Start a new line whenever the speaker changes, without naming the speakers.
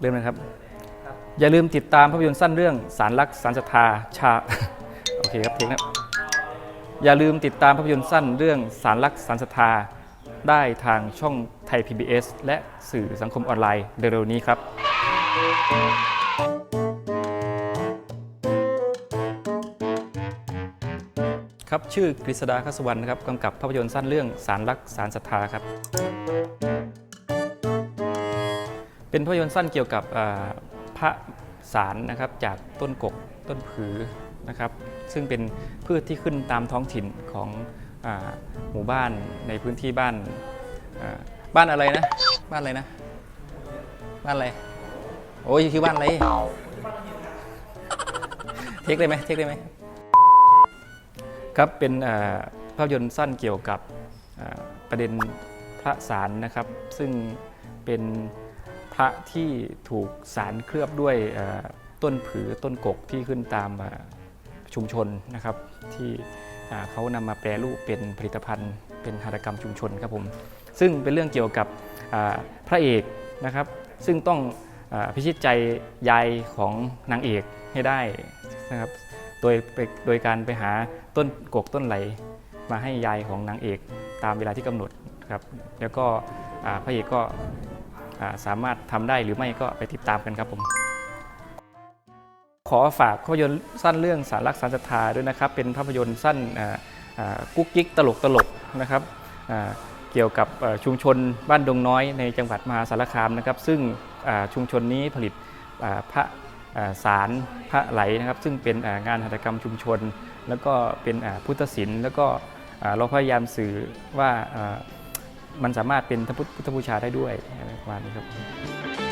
เริ่มนะครับ อย่าลืมติดตามภาพยนตร์สั้นเรื่องสารลักษณ์สารศรัทธาชา โอเคครับเทคนะครับอย่าลืมติดตามภาพยนตร์สั้นเรื่องสารลักษณ์สารศรัทธาได้ทางช่องไทย PBS และสื่อสังคมออนไลน์เร็วๆนี้ครับ ครับชื่อกฤษดาคสวรรณนะครับกำกับภาพยนตร์สั้นเรื่องสารลักษณ์สารศรัทธาครับ เป็นภาพยนตร์สั้นเกี่ยวกับพระสารนะครับจากต้นกกต้นผือนะครับ ซึ่งเป็นพืชที่ขึ้นตามท้องถิ่นของอหมู่บ้านในพื้นที่บ้านบ้านอะไรนะ บ้านอะไรนะ บ้านอะไร โอ้ยคือบ้านอะไร เทคได้ไหมเทคได้ไหมครับเป็นภาพยนตร์สั้นเกี่ยวกับประเด็นพระสารนะครับ ซึ่งเป็น พระที่ถูกสารเคลือบด้วยต้นผือต้นกกที่ขึ้นตามชุมชนนะครับที่เขานำมาแปรรูปเป็นผลิตภัณฑ์เป็นหัตถกรรมชุมชนครับผมซึ่งเป็นเรื่องเกี่ยวกับพระเอกนะครับซึ่งต้องอพิชิตใจยายของนางเอกให้ได้นะครับโดยโดยการไปหาต้นกกต้นไหล มาให้ยายของนางเอกตามเวลาที่กำหนดครับแล้วก็พระเอกก็ สามารถทำได้หรือไม่ก็ไปติดตามกันครับผมขอฝากภาพยนตร์สั้นเรื่องสารลักษณ์สารศรัทธาด้วยนะครับ เป็นภาพยนตร์สั้นกุ๊กกิ๊กตลกตลกนะครับเกี่ยวกับชุมชนบ้านดงน้อยในจังหวัดมหาสารคามนะครับ ซึ่งชุมชนนี้ผลิตพระสารพระไหลนะครับ ซึ่งเป็นงานหัตถกรรมชุมชน แล้วก็เป็นพุทธศิลป์แล้วก็เราพยายามสื่อว่า มันสามารถเป็นพระพุทธบูชาได้ด้วยอะไรประมาณนี้ครับ